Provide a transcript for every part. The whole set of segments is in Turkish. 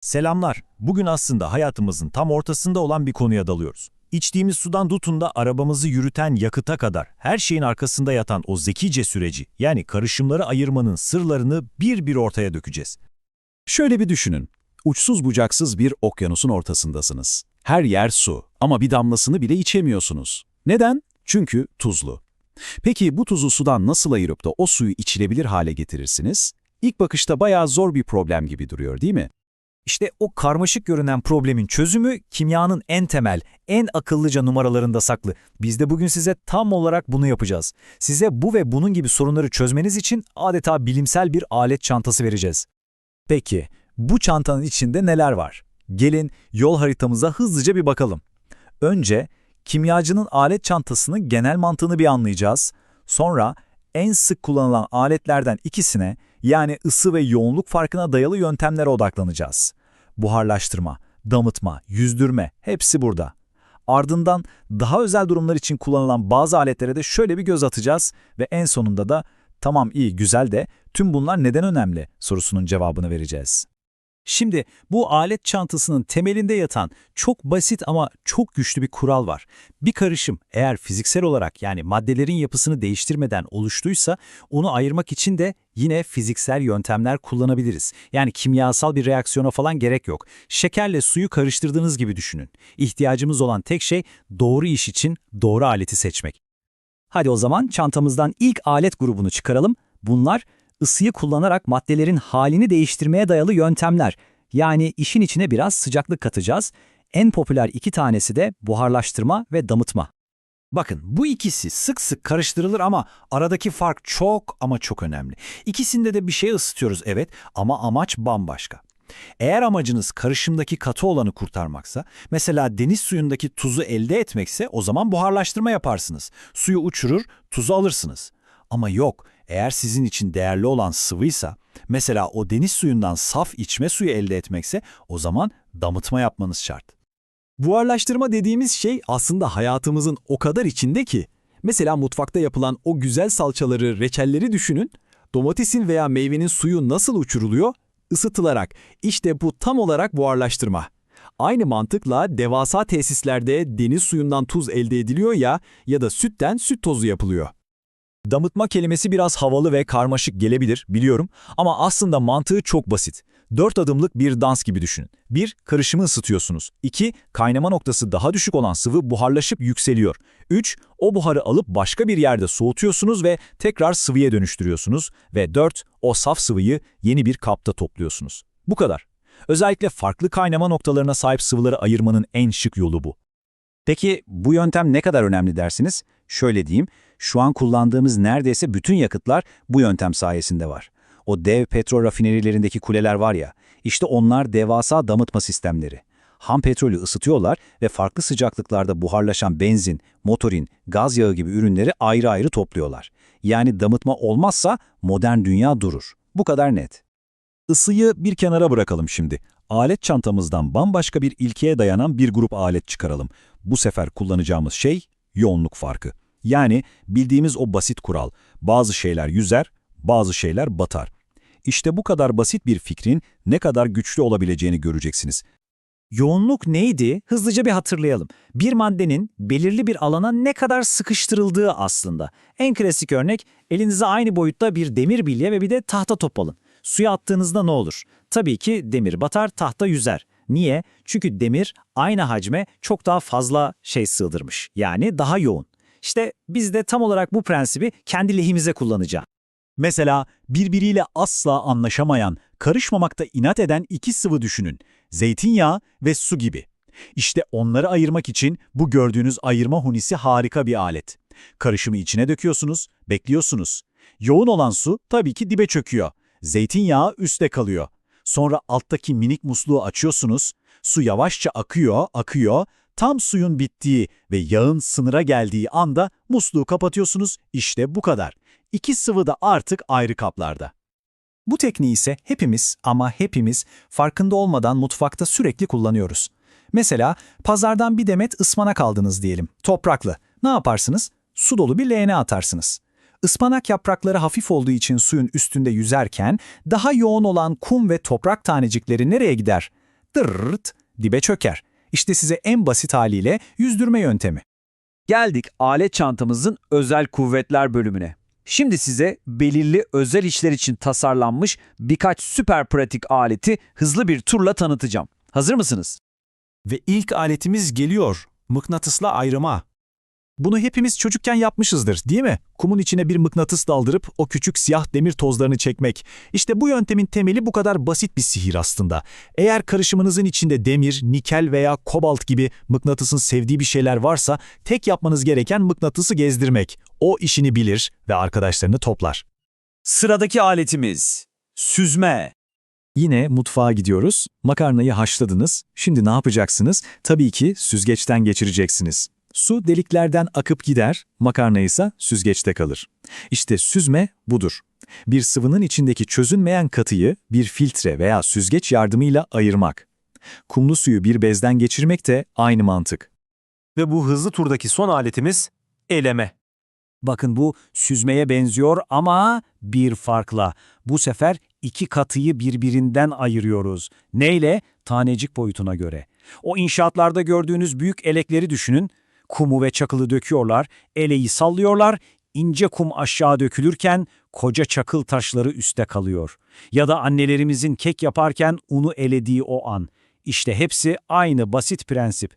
Selamlar. Bugün aslında hayatımızın tam ortasında olan bir konuya dalıyoruz. İçtiğimiz sudan tutun da arabamızı yürüten yakıta kadar her şeyin arkasında yatan o zekice süreci yani karışımları ayırmanın sırlarını bir bir ortaya dökeceğiz. Şöyle bir düşünün. Uçsuz bucaksız bir okyanusun ortasındasınız. Her yer su ama bir damlasını bile içemiyorsunuz. Neden? Çünkü tuzlu. Peki bu tuzu sudan nasıl ayırıp da o suyu içilebilir hale getirirsiniz? İlk bakışta bayağı zor bir problem gibi duruyor değil mi? İşte o karmaşık görünen problemin çözümü kimyanın en temel, en akıllıca numaralarında saklı. Biz de bugün size tam olarak bunu yapacağız. Size bu ve bunun gibi sorunları çözmeniz için adeta bilimsel bir alet çantası vereceğiz. Peki, bu çantanın içinde neler var? Gelin yol haritamıza hızlıca bir bakalım. Önce kimyacının alet çantasının genel mantığını bir anlayacağız. Sonra en sık kullanılan aletlerden ikisine yani ısı ve yoğunluk farkına dayalı yöntemlere odaklanacağız. Buharlaştırma, damıtma, yüzdürme hepsi burada. Ardından daha özel durumlar için kullanılan bazı aletlere de şöyle bir göz atacağız ve en sonunda da tamam iyi güzel de tüm bunlar neden önemli sorusunun cevabını vereceğiz. Şimdi bu alet çantasının temelinde yatan çok basit ama çok güçlü bir kural var. Bir karışım eğer fiziksel olarak yani maddelerin yapısını değiştirmeden oluştuysa onu ayırmak için de yine fiziksel yöntemler kullanabiliriz. Yani kimyasal bir reaksiyona falan gerek yok. Şekerle suyu karıştırdığınız gibi düşünün. İhtiyacımız olan tek şey doğru iş için doğru aleti seçmek. Hadi o zaman çantamızdan ilk alet grubunu çıkaralım. Bunlar ısıyı kullanarak maddelerin halini değiştirmeye dayalı yöntemler. Yani işin içine biraz sıcaklık katacağız. En popüler iki tanesi de buharlaştırma ve damıtma. Bakın bu ikisi sık sık karıştırılır ama aradaki fark çok ama çok önemli. İkisinde de bir şey ısıtıyoruz evet ama amaç bambaşka. Eğer amacınız karışımdaki katı olanı kurtarmaksa, mesela deniz suyundaki tuzu elde etmekse o zaman buharlaştırma yaparsınız. Suyu uçurur, tuzu alırsınız. Ama yok, eğer sizin için değerli olan sıvıysa, mesela o deniz suyundan saf içme suyu elde etmekse o zaman damıtma yapmanız şart. Buharlaştırma dediğimiz şey aslında hayatımızın o kadar içinde ki. Mesela mutfakta yapılan o güzel salçaları, reçelleri düşünün. Domatesin veya meyvenin suyu nasıl uçuruluyor? Isıtılarak. İşte bu tam olarak buharlaştırma. Aynı mantıkla devasa tesislerde deniz suyundan tuz elde ediliyor ya ya da sütten süt tozu yapılıyor. Damıtma kelimesi biraz havalı ve karmaşık gelebilir biliyorum ama aslında mantığı çok basit. Dört adımlık bir dans gibi düşünün. 1. Karışımı ısıtıyorsunuz. 2. Kaynama noktası daha düşük olan sıvı buharlaşıp yükseliyor. 3. O buharı alıp başka bir yerde soğutuyorsunuz ve tekrar sıvıya dönüştürüyorsunuz. Ve 4. O saf sıvıyı yeni bir kapta topluyorsunuz. Bu kadar. Özellikle farklı kaynama noktalarına sahip sıvıları ayırmanın en şık yolu bu. Peki bu yöntem ne kadar önemli dersiniz? Şöyle diyeyim, şu an kullandığımız neredeyse bütün yakıtlar bu yöntem sayesinde var. O dev petrol rafinerilerindeki kuleler var ya, işte onlar devasa damıtma sistemleri. Ham petrolü ısıtıyorlar ve farklı sıcaklıklarda buharlaşan benzin, motorin, gaz yağı gibi ürünleri ayrı ayrı topluyorlar. Yani damıtma olmazsa modern dünya durur. Bu kadar net. Isıyı bir kenara bırakalım şimdi. Alet çantamızdan bambaşka bir ilkeye dayanan bir grup alet çıkaralım. Bu sefer kullanacağımız şey yoğunluk farkı. Yani bildiğimiz o basit kural. Bazı şeyler yüzer, bazı şeyler batar. İşte bu kadar basit bir fikrin ne kadar güçlü olabileceğini göreceksiniz. Yoğunluk neydi? Hızlıca bir hatırlayalım. Bir maddenin belirli bir alana ne kadar sıkıştırıldığı aslında. En klasik örnek elinize aynı boyutta bir demir bilye ve bir de tahta top alın. Suya attığınızda ne olur? Tabii ki demir batar, tahta yüzer. Niye? Çünkü demir aynı hacme çok daha fazla şey sığdırmış. Yani daha yoğun. İşte biz de tam olarak bu prensibi kendi lehimize kullanacağız. Mesela birbiriyle asla anlaşamayan, karışmamakta inat eden iki sıvı düşünün. Zeytinyağı ve su gibi. İşte onları ayırmak için bu gördüğünüz ayırma hunisi harika bir alet. Karışımı içine döküyorsunuz, bekliyorsunuz. Yoğun olan su tabii ki dibe çöküyor. Zeytinyağı üstte kalıyor. Sonra alttaki minik musluğu açıyorsunuz. Su yavaşça akıyor, akıyor. Tam suyun bittiği ve yağın sınıra geldiği anda musluğu kapatıyorsunuz. İşte bu kadar. İki sıvı da artık ayrı kaplarda. Bu tekniği ise hepimiz ama hepimiz farkında olmadan mutfakta sürekli kullanıyoruz. Mesela pazardan bir demet ıspanak aldınız diyelim, topraklı. Ne yaparsınız? Su dolu bir leğene atarsınız. Ispanak yaprakları hafif olduğu için suyun üstünde yüzerken daha yoğun olan kum ve toprak tanecikleri nereye gider? tırırt dibe çöker. İşte size en basit haliyle yüzdürme yöntemi. Geldik alet çantamızın özel kuvvetler bölümüne. Şimdi size belirli özel işler için tasarlanmış birkaç süper pratik aleti hızlı bir turla tanıtacağım. Hazır mısınız? Ve ilk aletimiz geliyor. Mıknatısla ayrıma. Bunu hepimiz çocukken yapmışızdır, değil mi? Kumun içine bir mıknatıs daldırıp o küçük siyah demir tozlarını çekmek. İşte bu yöntemin temeli bu kadar basit bir sihir aslında. Eğer karışımınızın içinde demir, nikel veya kobalt gibi mıknatısın sevdiği bir şeyler varsa tek yapmanız gereken mıknatısı gezdirmek. O işini bilir ve arkadaşlarını toplar. Sıradaki aletimiz süzme. Yine mutfağa gidiyoruz. Makarnayı haşladınız. Şimdi ne yapacaksınız? Tabii ki süzgeçten geçireceksiniz. Su deliklerden akıp gider, makarna ise süzgeçte kalır. İşte süzme budur. Bir sıvının içindeki çözünmeyen katıyı bir filtre veya süzgeç yardımıyla ayırmak. Kumlu suyu bir bezden geçirmek de aynı mantık. Ve bu hızlı turdaki son aletimiz eleme. Bakın bu süzmeye benziyor ama bir farkla. Bu sefer iki katıyı birbirinden ayırıyoruz. Neyle? Tanecik boyutuna göre. O inşaatlarda gördüğünüz büyük elekleri düşünün. Kumu ve çakılı döküyorlar, eleği sallıyorlar, ince kum aşağı dökülürken koca çakıl taşları üste kalıyor. Ya da annelerimizin kek yaparken unu elediği o an. İşte hepsi aynı basit prensip.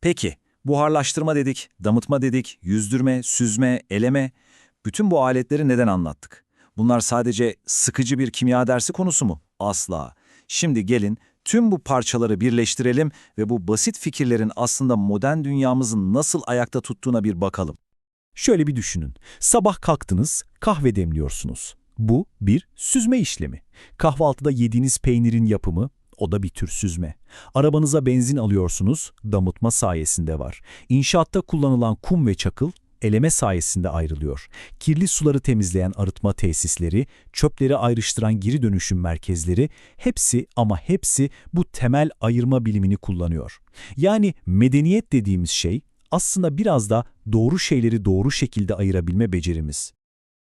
Peki, buharlaştırma dedik, damıtma dedik, yüzdürme, süzme, eleme. Bütün bu aletleri neden anlattık? Bunlar sadece sıkıcı bir kimya dersi konusu mu? Asla. Şimdi gelin tüm bu parçaları birleştirelim ve bu basit fikirlerin aslında modern dünyamızın nasıl ayakta tuttuğuna bir bakalım. Şöyle bir düşünün. Sabah kalktınız, kahve demliyorsunuz. Bu bir süzme işlemi. Kahvaltıda yediğiniz peynirin yapımı, o da bir tür süzme. Arabanıza benzin alıyorsunuz, damıtma sayesinde var. İnşaatta kullanılan kum ve çakıl, eleme sayesinde ayrılıyor. Kirli suları temizleyen arıtma tesisleri, çöpleri ayrıştıran geri dönüşüm merkezleri, hepsi ama hepsi bu temel ayırma bilimini kullanıyor. Yani medeniyet dediğimiz şey, aslında biraz da doğru şeyleri doğru şekilde ayırabilme becerimiz.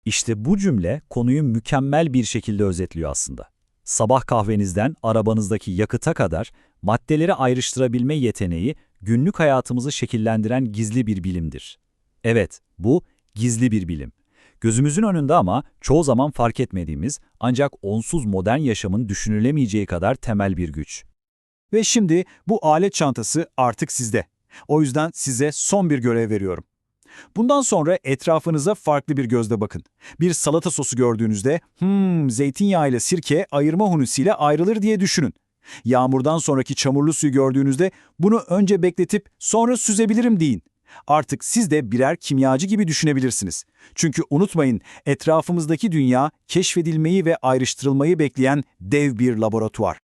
İşte bu cümle konuyu mükemmel bir şekilde özetliyor aslında. Sabah kahvenizden arabanızdaki yakıta kadar maddeleri ayrıştırabilme yeteneği günlük hayatımızı şekillendiren gizli bir bilimdir. Evet, bu gizli bir bilim. Gözümüzün önünde ama çoğu zaman fark etmediğimiz ancak onsuz modern yaşamın düşünülemeyeceği kadar temel bir güç. Ve şimdi bu alet çantası artık sizde. O yüzden size son bir görev veriyorum. Bundan sonra etrafınıza farklı bir gözle bakın. Bir salata sosu gördüğünüzde, hmm, zeytinyağı ile sirke ayırma hunisiyle ayrılır diye düşünün. Yağmurdan sonraki çamurlu suyu gördüğünüzde bunu önce bekletip sonra süzebilirim deyin. Artık siz de birer kimyacı gibi düşünebilirsiniz. Çünkü unutmayın, etrafımızdaki dünya keşfedilmeyi ve ayrıştırılmayı bekleyen dev bir laboratuvar.